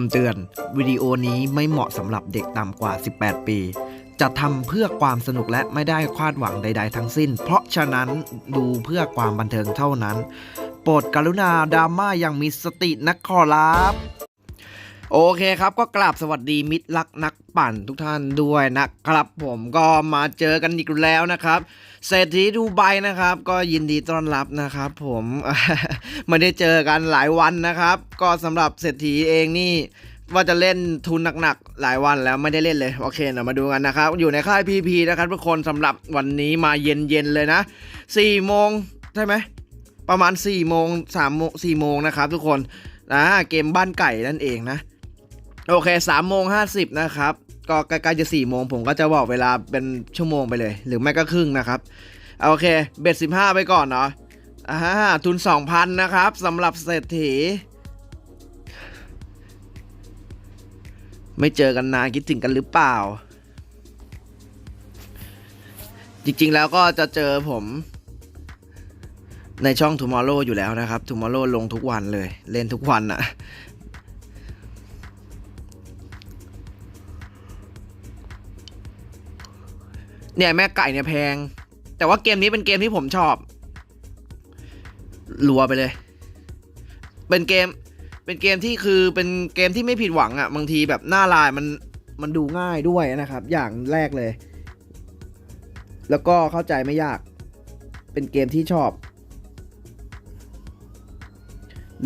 ำเตือน วิดีโอนี้ไม่เหมาะสำหรับเด็กต่ำกว่า 18 ปี จะทำเพื่อความสนุกและไม่ได้คาดหวังใด ๆ ทั้งสิ้น เพราะฉะนั้นดูเพื่อความบันเทิงเท่านั้น โปรดกรุณาดราม่าอย่างมีสตินะขอรับ โอเคครับก็กราบสวัสดีมิตรรักนักปั่นทุกท่านด้วยนะครับ ผมก็มาเจอกันอีกแล้วนะครับเศรษฐีดูไบนะครับ ก็ยินดีต้อนรับนะครับ ผมไม่ได้เจอกันหลายวันนะครับ ก็สำหรับเศรษฐีเองนี่ว่าจะเล่นทุนหนักๆ หลายวันแล้วไม่ได้เล่นเลยโอเคเดี๋ยวมาดูกันนะครับ อยู่ในค่ายพีพีนะครับทุกคนสำหรับวันนี้มาเย็นๆเลยนะ4โมงใช่ไหมประมาณ4โมง3โมง4โมงนะครับทุกคนนะเกมบ้านไก่นั่นเองนะ โอเค3โมง50นะครับก็ใกล้ๆจะ4โมงผมก็จะบอกเวลาเป็นชั่วโมงไปเลย หรือไม่ก็ครึ่งนะครับ โอเค เบ็ด 15 ไปก่อนเนาะอ่าทุน 2,000 นะครับสำหรับเศรษฐี ไม่เจอกันนานคิดถึงกันหรือเปล่า จริงๆแล้วก็จะเจอผม ในช่อง Tomorrow อยู่แล้วนะครับ Tomorrow ลงทุกวันเลย เล่นทุกวันอะ เนี่ยแม่ไก่เนี่ยแพง แต่ว่าเกมนี้เป็นเกมที่ผมชอบรัวไปเลย เป็นเกม เป็นเกมที่คือเป็นเกมที่ไม่ผิดหวังอะ่ะ บางทีแบบหน้าลายมันมันดูง่ายด้วยนะครับ อย่างแรกเลย แล้วก็เข้าใจไม่ยาก เป็นเกมที่ชอบ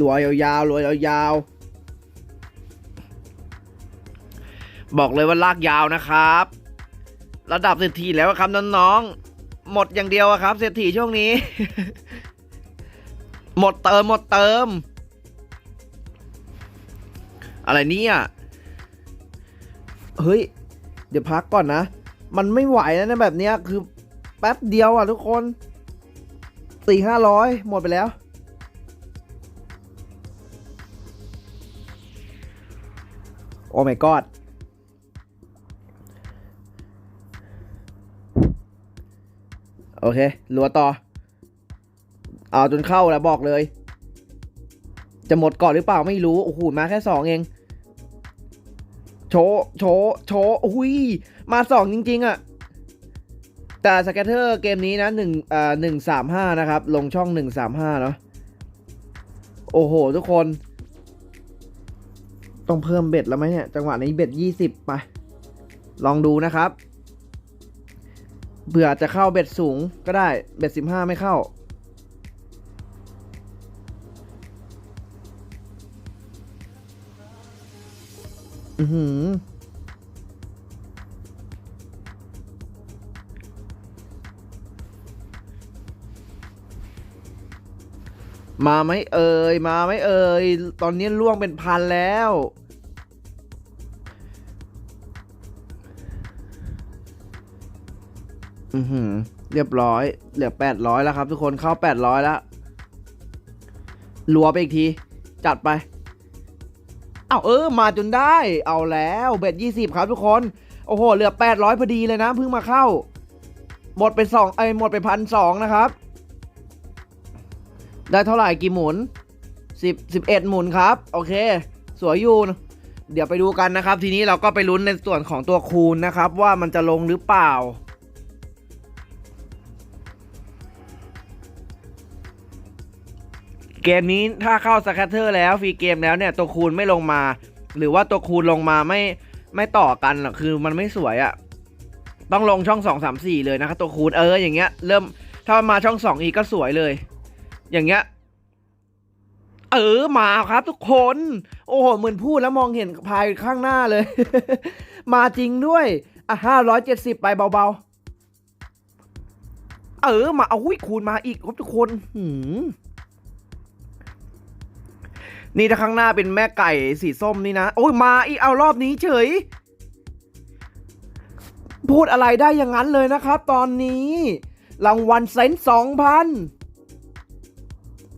รัวยาวๆรัวยาวๆบอกเลยว่าลากยาวนะครับ ระดับเศรษฐีแล้วครับน้องๆหมดอย่างเดียวครับเศรษฐีช่วงนี้ หมดเติมหมดเติม อะไรเนี่ยเฮ้ย เดี๋ยวพักก่อนนะ มันไม่ไหวแล้วนะแบบเนี้ยคือแป๊บเดียวอะทุกคนสี่ห้าร้อยหมดไปแล้วโอ้ my god โอเครัวต่อ เอาจนเข้าแล้วบอกเลย จะหมดก่อนหรือเปล่าไม่รู้ โอ้โห มาแค่สองเอง โชโชโชอุ้ย มาสองจริง ๆอะ่ะ แต่สแกตเตอร์เกมนี้นะหนึ่งอ่าหนึ่งสามห้านะครับ ลงช่องหนึ่งสามห้าเนาะ โอ้โห ทุกคน ต้องเพิ่มเบ็ดแล้วไหมเนี่ย จังหวะนี้เบ็ดยี่สิบไป ลองดูนะครับ เผื่อจะเข้าเบ็ดสูงก็ได้ เบ็ดสิบห้าไม่เข้า อือหือมาไหมเอ่ย มาไหมเอ่ย ตอนนี้ล่วงเป็นพันแล้ว อือหือ เรียบร้อย เหลือแปดร้อยแล้วครับ ทุกคนเข้าแปดร้อยแล้วรัวไปอีกที จัดไป เอาเออ มาจนได้ เอาแล้วเบ็ดยี่สิบครับทุกคน โอ้โห เหลือแปดร้อยพอดีเลยนะเพิ่งมาเข้า หมดไปสองไอ้ยหมดไปพันสองนะครับ ได้เท่าไหร่กี่หมุนสิบสิบเอ็ดหมุนครับ โอเค สวยอยู่เดี๋ยวไปดูกันนะครับ ทีนี้เราก็ไปลุ้นในส่วนของตัวคูณนะครับ ว่ามันจะลงหรือเปล่า เกมนี้ถ้าเข้าสแคตเตอร์แล้วฟรีเกมแล้วเนี่ยตัวคูณไม่ลงมา หรือว่าตัวคูณลงมาไม่ไม่ต่อกันหรอกคือมันไม่สวยอะ่ะต้องลงช่องสองสามสี่เลยนะครับตัวคูณเอออย่างเงี้ยเริ่มถ้ามาช่องสองอีกก็สวยเลย อย่างเงี้ยเออมาครับทุกคน โอ้โหเหมือนพูดแล้วมองเห็นภายข้างหน้าเลย มาจริงด้วย อะห้าร้อยเจ็ดสิบไปเบาๆ เออมาเอาหุ้ยคูณมาอีกครับทุกคนหืม นี่ถ้าข้างหน้าเป็นแม่ไก่สีส้มนี่นะ โอ้ยมาอีกเอารอบนี้เฉย พูดอะไรได้อย่างนั้นเลยนะครับ ตอนนี้ รางวัลเซนสองพัน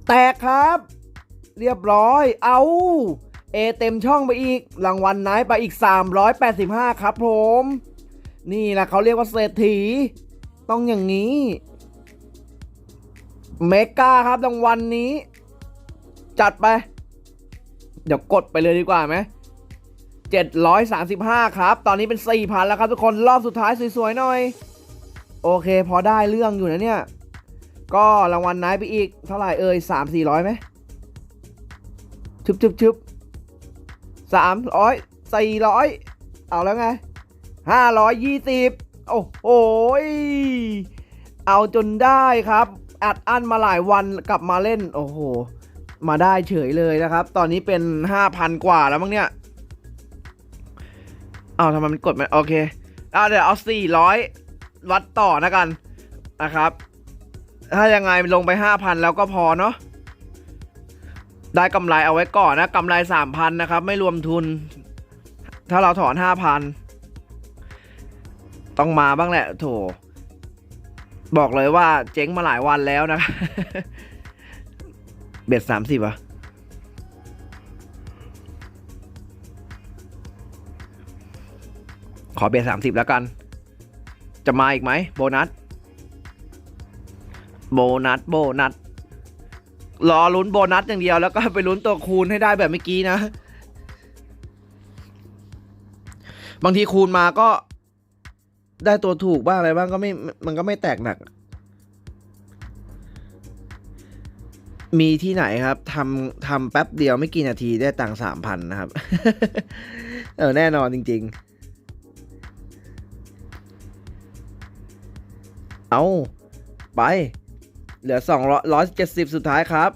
แตกครับ เรียบร้อย เอาเอเต็มช่องไปอีก รางวัลไนท์ไปอีก 385 ครับผม นี่แหละเขาเรียกว่าเศรษฐี ต้องอย่างนี้ เมกาครับรางวัลนี้ จัดไป เดี๋ยวกดไปเลยดีกว่าไหม735 ครับ ตอนนี้เป็น 4,000 แล้วครับทุกคน รอบสุดท้ายสวยๆหน่อย โอเค พอได้เรื่องอยู่นะเนี่ย ก็รางวัลไนท์ไปอีก เท่าไหร่เอ่ย 3 400ไหมชึบชึบชึบสามร้อยสี่ร้อยเอาแล้วไงห้าร้อยยี่สิบโอ้โหเอาจนได้ครับ อัดอั้นมาหลายวันกลับมาเล่น โอ้โห มาได้เฉยเลยนะครับ ตอนนี้เป็นห้าพันกว่าแล้วมั้งเนี่ยเอาทำไมมันกดไม่โอเคเอาเดี๋ยวเอาสี่ร้อยวัดต่อนะกันนะครับ ถ้ายังไงลงไปห้าพันแล้วก็พอเนาะได้กำไรเอาไว้ก่อนนะกำไรสามพันนะครับ ไม่รวมทุน ถ้าเราถอนห้าพันต้องมาบ้างแหละ โถ บอกเลยว่าเจ๊งมาหลายวันแล้วนะ เบ็ดสามสิบอะขอเบ็ดสามสิบแล้วกัน จะมาอีกไหมโบนัส โบนัส โบนัส รอลุ้นโบนัสอย่างเดียวแล้วก็ไปลุ้นตัวคูณให้ได้แบบเมื่อกี้นะ บางทีคูณมาก็ ได้ตัวถูกบ้างอะไรบ้างก็ไม่ มันก็ไม่แตกหนัก มีที่ไหนครับทำทำแป๊บเดียวไม่กี่นาทีได้ตังค์สามพันนะครับ เออ แน่นอนจริง ๆ เอาไป เหลือสองร้อยเจ็ดสิบสุดท้ายครับ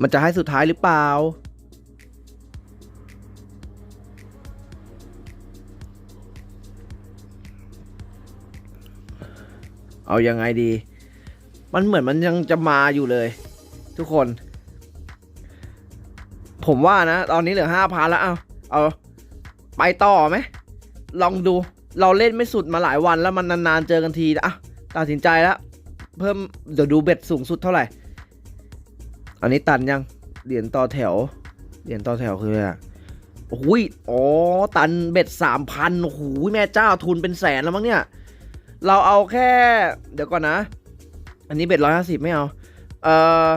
มันจะให้สุดท้ายหรือเปล่า เอายังไงดี มันเหมือนมันยังจะมาอยู่เลย ทุกคน ผมว่านะ ตอนนี้เหลือห้าพันแล้ว เอาเอา ไปต่อไหม ลองดู เราเล่นไม่สุดมาหลายวันแล้วมันนานๆเจอกันทีอะตัดสินใจแล้ว เพิ่มเดี๋ยวดูเบ็ดสูงสุดเท่าไหร่ อันนี้ตันยัง เหรียญต่อแถว เหรียญต่อแถวคืออะไรอะโอ้ยอ๋อ ตันเบ็ดสามพันโอ้โหแม่เจ้าทุนเป็นแสนแล้วมั้งเนี่ย เราเอาแค่ เดี๋ยวก่อนนะ อันนี้เบ็ดร้อยห้าสิบไม่เอา เอ่อ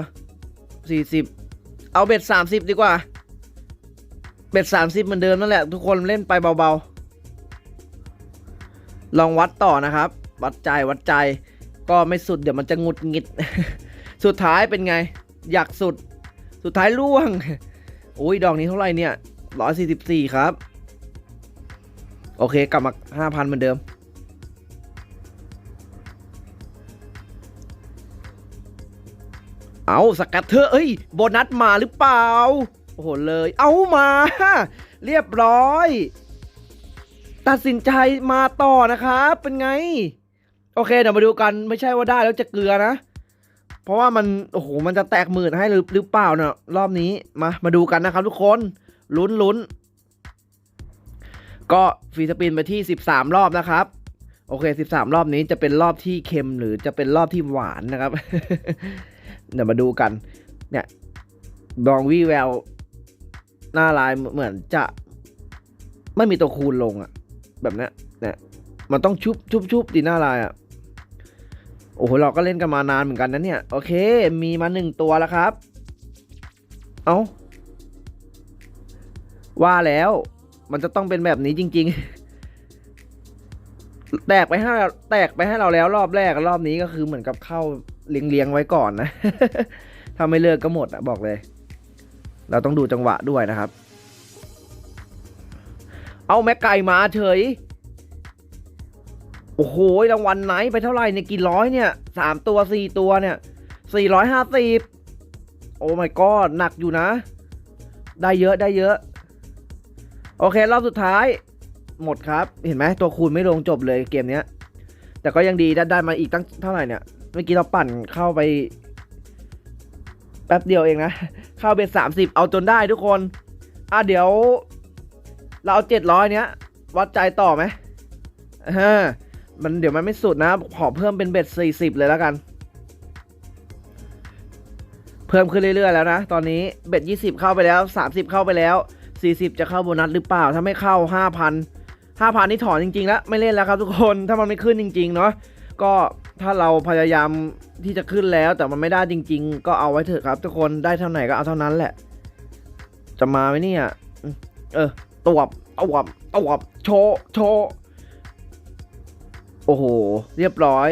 สี่สิบเอาเบ็ดสามสิบดีกว่า เบ็ดสามสิบเหมือนเดิมนั่นแหละ ทุกคนเล่นไปเบาๆ ลองวัดต่อนะครับ วัดใจวัดใจ ก็ไม่สุดเดี๋ยวมันจะงุดงิด สุดท้ายเป็นไง อยากสุด สุดท้ายล่วง โอ้ยดอกนี้เท่าไหร่เนี่ยร้อยสี่สิบสี่ครับ โอเคกลับมาห้าพันเหมือนเดิม เอาสกัดเธอเอ้ย โบนัสมาหรือเปล่า โอ้โหเลย เอามา เรียบร้อย ตัดสินใจมาต่อนะครับ เป็นไง โอเคเดี๋ยวมาดูกันไม่ใช่ว่าได้แล้วจะเกลือนะ เพราะว่ามัน โอ้โห มันจะแตกหมื่นให้หรือหรือเปล่าเนาะรอบนี้มา มาดูกันนะครับทุกคนลุ้นลุ้นก็ฟรีสปินไปที่ 13 รอบนะครับ โอเค 13 รอบนี้จะเป็นรอบที่เค็มหรือจะเป็นรอบที่หวานนะครับ เดี๋ยวมาดูกัน เนี่ยบองวีแววหน้าลายเหมือนจะ ไม่มีตัวคูณลงอะแบบเนี้ยเนี่ยมันต้องชุบชุบชุบดีหน้าลายอะโอ้โหเราก็เล่นกันมานานเหมือนกันนะเนี่ย โอเค มีมาหนึ่งตัวแล้วครับ เอา้าว่าแล้ว มันจะต้องเป็นแบบนี้จริง ๆ แตกไปให้เราแตกไปให้เราแล้วรอบแรกรอบนี้ก็คือเหมือนกับเข้า เลียงเลียงๆไว้ก่อนนะ ถ้าไม่เลิกก็หมดอะบอกเลย เราต้องดูจังหวะด้วยนะครับ เอาแม็กไก่มาเฉย โอ้โหรางวัลไหนไปเท่าไหร่เนี่ยกี่ร้อยเนี่ยสามตัวสี่ตัวเนี่ยสี่ร้อยห้าสิบโอ้ my god หนักอยู่นะ ได้เยอะได้เยอะ โอเค รอบสุดท้าย หมดครับ เห็นไหมตัวคูณไม่ลงจบเลยเกมเนี้ย แต่ก็ยังดีได้ได้มาอีกตั้งเท่าไหร่เนี่ย มื่อกี้เราปั่นเข้าไป แป๊บเดียวเองนะ เข้าเป็นสามสิบเอาจนได้ทุกคน อะเดี๋ยว เราเอาเจ็ดร้อยเนี้ย วัดใจต่อไหมฮะมันเดี๋ยวมันไม่สุดนะ ขอเพิ่มเป็นเบ็ดสี่สิบเลยแล้วกัน เพิ่มขึ้นเรื่อยๆแล้วนะ ตอนนี้เบ็ดยี่สิบเข้าไปแล้วสามสิบเข้าไปแล้วสี่สิบจะเข้าโบนัสหรือเปล่า ถ้าไม่เข้าห้าพันห้าพันนี่ถอนจริงๆแล้ว ไม่เล่นแล้วครับทุกคน ถ้ามันไม่ขึ้นจริง ๆ เนาะ ก็ ถ้าเราพยายามที่จะขึ้นแล้ว แต่มันไม่ได้จริง ๆ ก็เอาไว้เถอะครับ ทุกคนได้เท่าไหร่ก็เอาเท่านั้นแหละ จะมาไหมเนี่ย เออตวบตวบตวบโชว์โชโอ้โห เรียบร้อย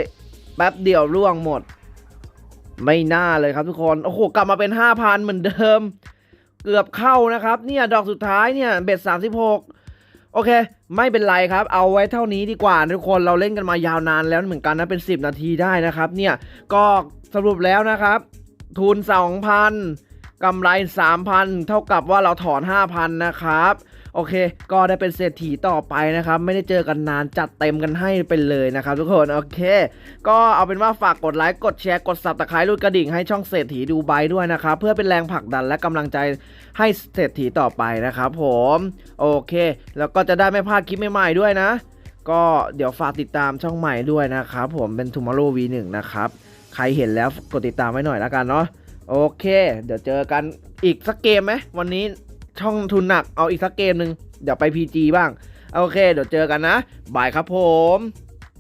แป๊บเดียวร่วงหมด ไม่น่าเลยครับทุกคน โอ้โห กลับมาเป็น5,000เหมือนเดิม เกือบเข้านะครับ เนี่ย ดอกสุดท้ายเนี่ย เบ็ด36 โอเค ไม่เป็นไรครับ เอาไว้เท่านี้ดีกว่าทุกคนเราเล่นกันมายาวนานแล้วเหมือนกันนะเป็น 10 นาทีได้นะครับ เนี่ยก็สรุปแล้วนะครับ ทุน 2,000กำไร 3,000 เท่ากับว่าเราถอน 5,000 นะครับ โอเค ก็ได้เป็นเศรษฐีต่อไปนะครับ ไม่ได้เจอกันนานจัดเต็มกันให้ไปเลยนะครับ ทุกคนโอเค ก็เอาเป็นว่าฝากกดไลค์กดแชร์กด subscribe รูดกระดิ่งให้ช่องเศรษฐีดูไบด้วยนะครับเพื่อเป็นแรงผลักดันและกำลังใจให้เศรษฐีต่อไปนะครับ ผมโอเค แล้วก็จะได้ไม่พลาดคลิปใหม่ๆด้วยนะ ก็เดี๋ยวฝากติดตามช่องใหม่ด้วยนะครับผมเป็น Tomorrow V1 นะครับใครเห็นแล้วกดติดตามไว้หน่อยแล้วกันเนาะโอเค เดี๋ยวเจอกันอีกสักเกมไหมวันนี้ ช่องทุนหนักเอาอีกสักเกมหนึ่งเดี๋ยวไป PG บ้าง โอเค เดี๋ยวเจอกันนะบายครับผม